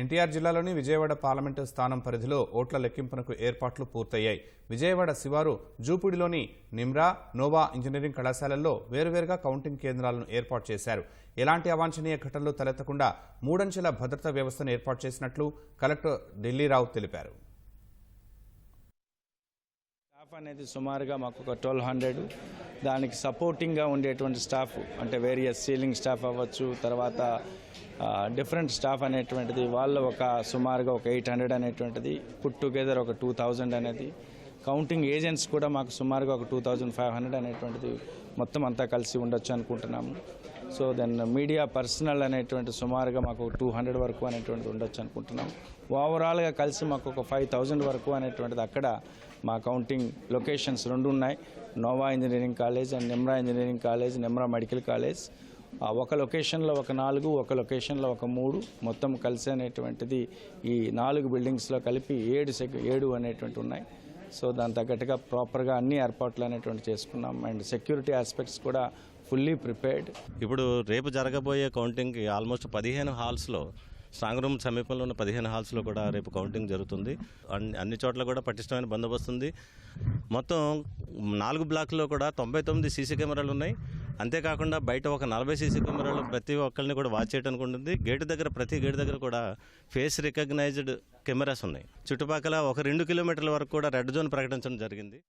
ఎన్టీఆర్ జిల్లాలోని విజయవాడ పార్లమెంటు స్థానం పరిధిలో ఓట్ల లెక్కింపునకు ఏర్పాట్లు పూర్తయ్యాయి. విజయవాడ శివారు జూపిడిలోని నిమ్రా నోవా ఇంజనీరింగ్ కళాశాలల్లో వేరువేరుగా కౌంటింగ్ కేంద్రాలను ఏర్పాటు చేశారు. ఎలాంటి అవాంఛనీయ ఘటనలు తలెత్తకుండా మూడంచెల భద్రతా వ్యవస్థను ఏర్పాటు చేసినట్లు కలెక్టర్ ఢిల్లీరావు తెలిపారు. స్టాఫ్ అనేది సుమారుగా మాకు ఒక ట్వెల్వ్ హండ్రెడ్. దానికి సపోర్టింగ్గా ఉండేటువంటి స్టాఫ్ అంటే వేరియస్ సీలింగ్ స్టాఫ్ అవ్వచ్చు తర్వాత డిఫరెంట్ స్టాఫ్ అనేటువంటిది వాళ్ళు ఒక సుమారుగా ఒక ఎయిట్ హండ్రెడ్ అనేటువంటిది పుట్ టుగెదర్ ఒక టూ థౌజండ్ అనేది. కౌంటింగ్ ఏజెంట్స్ కూడా మాకు సుమారుగా ఒక టూ థౌజండ్ ఫైవ్ హండ్రెడ్ అనేటువంటిది మొత్తం అంతా కలిసి ఉండొచ్చు అనుకుంటున్నాము. సో దెన్ మీడియా పర్సనల్ అనేటువంటి సుమారుగా మాకు టూ హండ్రెడ్ వరకు అనేటువంటిది ఉండొచ్చు అనుకుంటున్నాం ఓవరాల్గా కలిసి మాకు ఒక ఫైవ్ థౌజండ్ వరకు అనేటువంటిది అక్కడ మా కౌంటింగ్ లొకేషన్స్ రెండు ఉన్నాయి Nova engineering college and Nimra engineering college Nimra medical college ఒక లొకేషన్లో ఒక నాలుగు ఒక లొకేషన్లో ఒక మూడు మొత్తం కలిసి అనేటువంటిది ఈ నాలుగు బిల్డింగ్స్లో కలిపి ఏడు సెక్ ఏడు అనేటువంటి ఉన్నాయి. సో దాని తగ్గట్టుగా ప్రాపర్గా అన్ని ఏర్పాట్లు అనేటువంటి చేసుకున్నాం. అండ్ సెక్యూరిటీ ఆస్పెక్ట్స్ కూడా ఫుల్లీ ప్రిపేర్డ్. ఇప్పుడు రేపు జరగబోయే కౌంటింగ్కి ఆల్మోస్ట్ పదిహేను హాల్స్లో స్ట్రాంగ్ రూమ్ సమీపంలో ఉన్న పదిహేను హాల్స్లో కూడా రేపు కౌంటింగ్ జరుగుతుంది. అన్ని అన్ని చోట్ల కూడా పటిష్టమైన బందోబస్తు ఉంది. మొత్తం నాలుగు బ్లాక్లో కూడా తొంభై తొమ్మిది సీసీ కెమెరాలు ఉన్నాయి. అంతేకాకుండా బయట ఒక నలభై సీసీ కెమెరాలు ప్రతి ఒక్కరిని కూడా వాచ్ చేయడానికి ఉంటుంది. గేటు దగ్గర ప్రతి గేటు దగ్గర కూడా ఫేస్ రికగ్నైజ్డ్ కెమెరాస్ ఉన్నాయి. చుట్టుపక్కల ఒక రెండు కిలోమీటర్ల వరకు కూడా రెడ్ జోన్ ప్రకటించడం జరిగింది.